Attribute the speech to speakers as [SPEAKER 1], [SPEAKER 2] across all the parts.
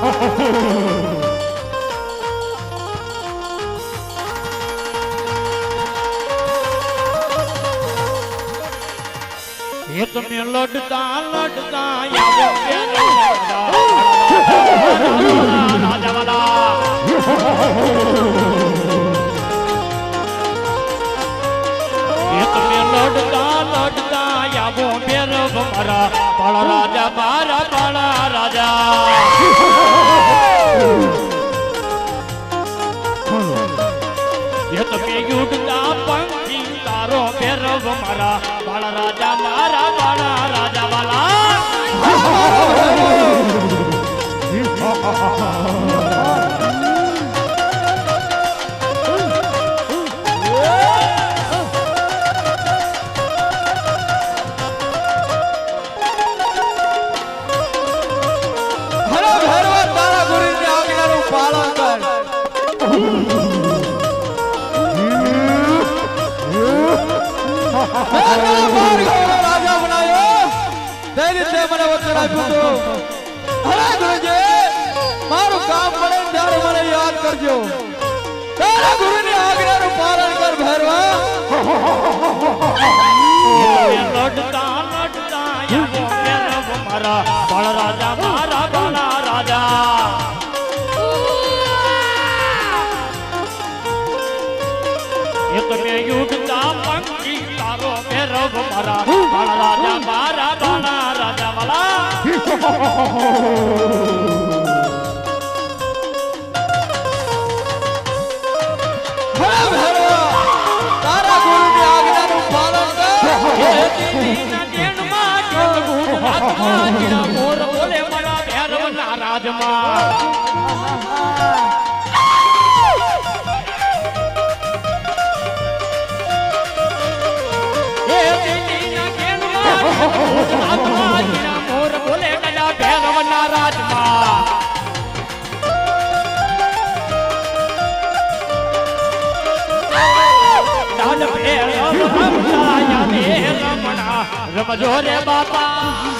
[SPEAKER 1] એ તમે લડતા લડતા લડતા લડતા આવો મેર મારા પણ રાજા મારા રાજા
[SPEAKER 2] બનાવ્યો તે મને વચન આપ્યું હતું અરે ગુરુજી મારું કામ પડે ત્યારે મને યાદ કરજો તારા ગુરુની આજ્ઞાનું પાલન કર ભૈરવા
[SPEAKER 1] લડતા લડતા મારા બળ રાજા મારા બળા રાજા એક મેં યુદ્ધ મારા બાળ રાજા મારા બાણા સમજો રે બાપા.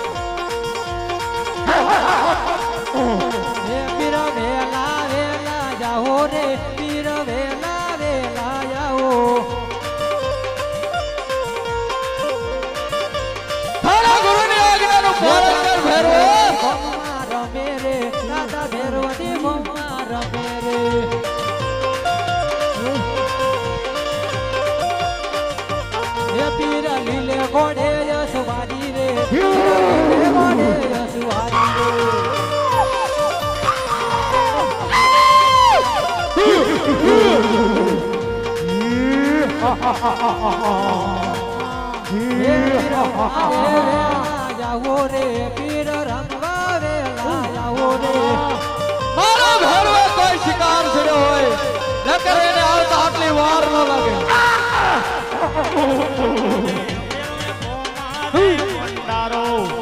[SPEAKER 3] જાવો રે પીર રંગવા વેલા જાવો રે
[SPEAKER 2] મારા ભરવે કોઈ શિકાર છડ્યો
[SPEAKER 1] ભંડારો.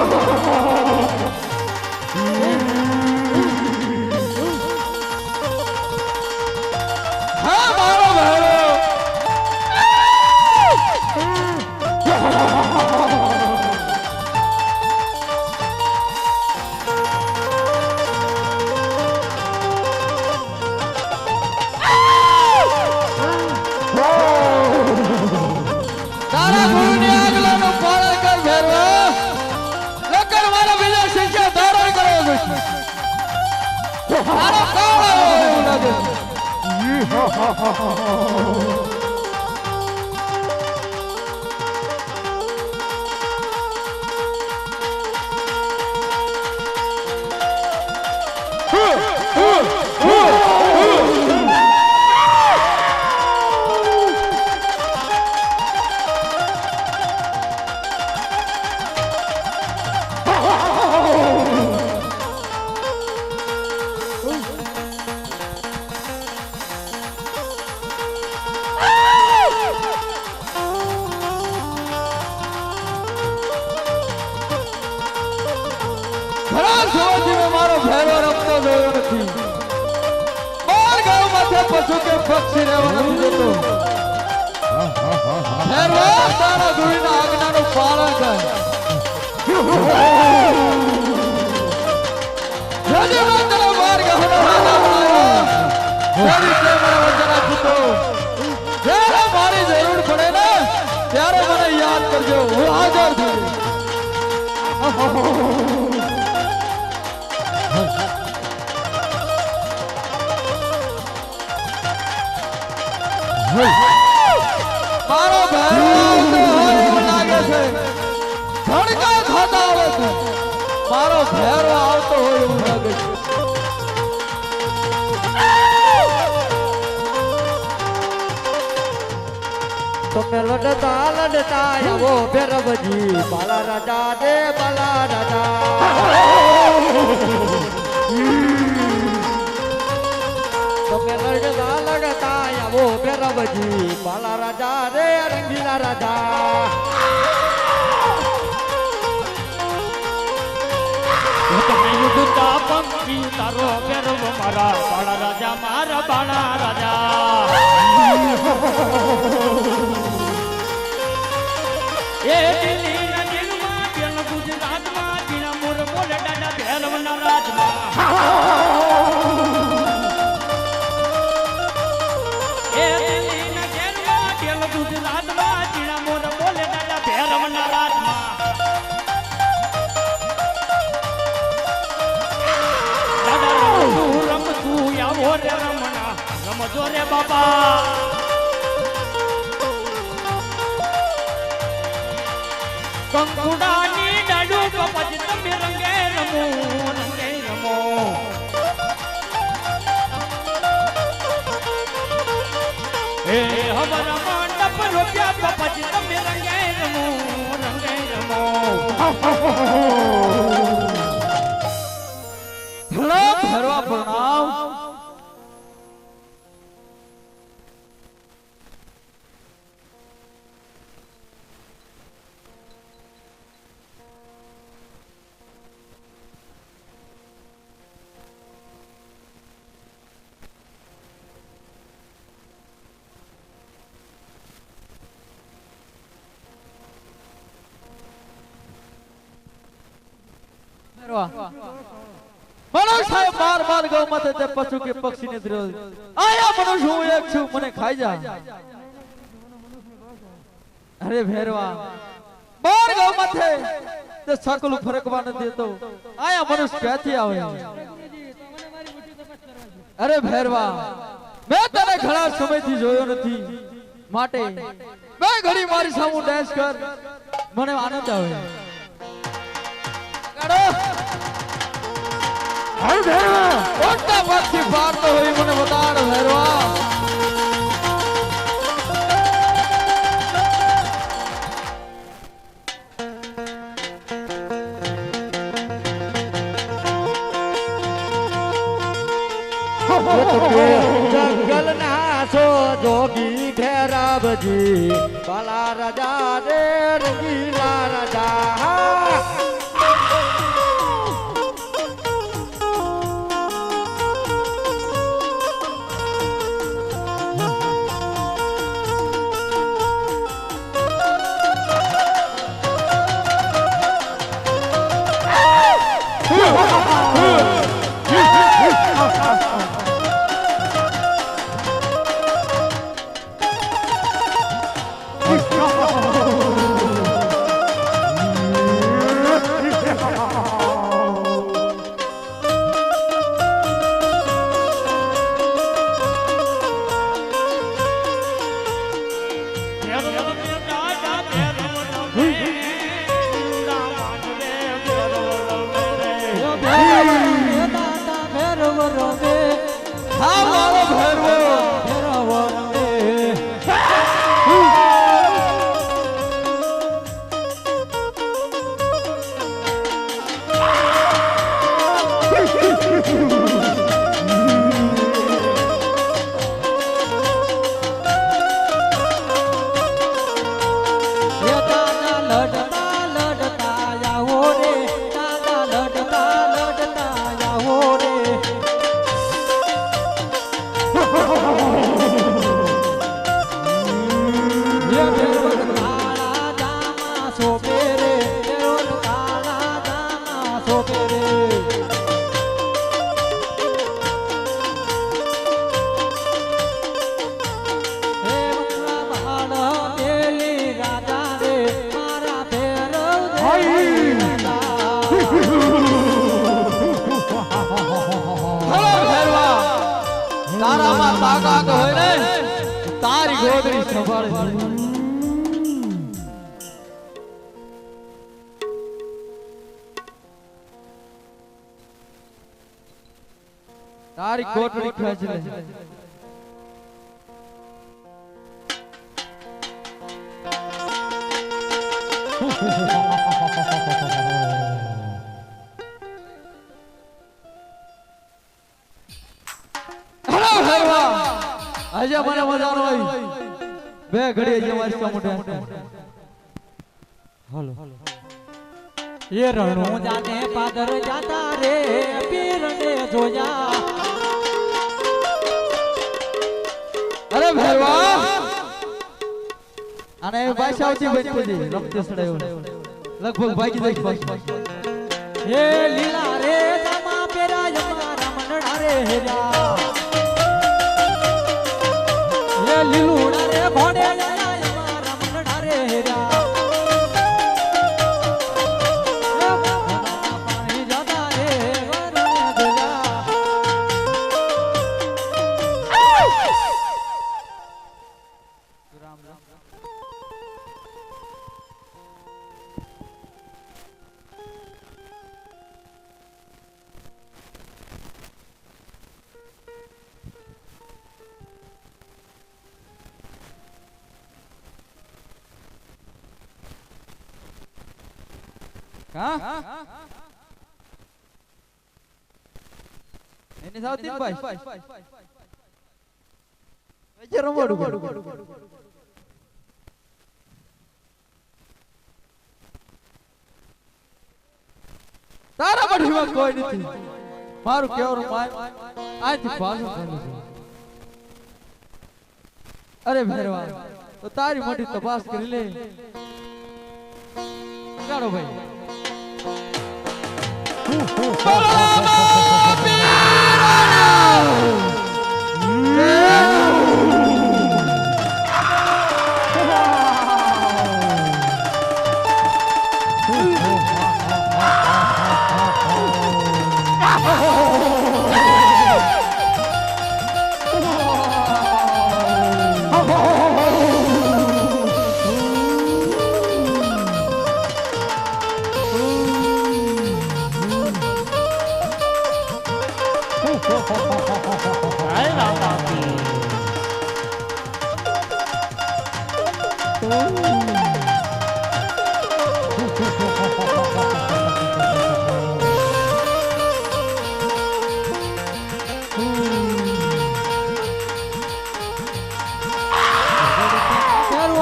[SPEAKER 2] Oh, જોઈશે તારો જ્યારે મારી જરૂર પડે ને ત્યારે મને યાદ કરજો હું હાજર છું મારો ભેરો આવતો હોય એવું લાગે
[SPEAKER 3] તમે લડતા લડતા આવો ભેરવજી, બાલા રાજા દે, બાલા રાજા. તમે લડતા લડતા આવો ભેરવજી, બાલા રાજા રે રંગીલા રાજા.
[SPEAKER 1] યુદ્ધતા પંખી તારો ગર્વ મારા બાળા રાજા મારા બાળા રાજા એ દિલ્હી રમજો રે બાપા. કંકુડાની ડાડુ કપજ તમે રંગે રમો રંગે રમો. હે હવર મંડપ રૂપિયા કપજ તમે રંગે રમો રંગે રમો.
[SPEAKER 2] ઘણા ભેરવા પ્રણામ મનોજ બાર બાર ગૌ માથે તે પશુ કે પક્ષી ને દ્રોહ આયા મનુષ્ય, હું એક છું, મને ખાઈ જા. અરે ભેરવા, બાર ગૌ માથે તે સકલ ફરકવા ન દેતો. આયા મનુષ્ય ક્યાંથી આવે? અરે ભેરવા, મેં તને ઘણા સમયથી જોયો નથી. માટે બે ઘડી મારી સામે ડેન્સ કર. મને આનંદ આવે. કાઢો.
[SPEAKER 1] હાલ ભેરવા
[SPEAKER 2] મોટા પગથી પારતો હોય મને બતાડ ભેરવા
[SPEAKER 3] જંગલ ના છો જોગી ઘેરાબજી ભલા રજા રે
[SPEAKER 2] સંભાળે તારી કોટડી ખેંચલે આજે મને મજા આવી બે ઘડી જે છે કર. હાલો.
[SPEAKER 3] એ રણો જાને પાદર જાતા રે પીરને જોયા.
[SPEAKER 2] અરે ભરવા! અને આવતી બનતી હતી સડાયો લગભગ ભાગી જઈશ પાછી
[SPEAKER 3] હે લીલા રે જામા પેરા મારા મનડા રે હેરા
[SPEAKER 2] તારા બઢીમાં કોઈ નથી. મારું કેવરું માય આજથી ભાષણ ચાલુ છે. અરે ભેરવા, તો તારી મોટી તપાસ કરી લે. ચાલો ભાઈ.
[SPEAKER 3] ફેરવો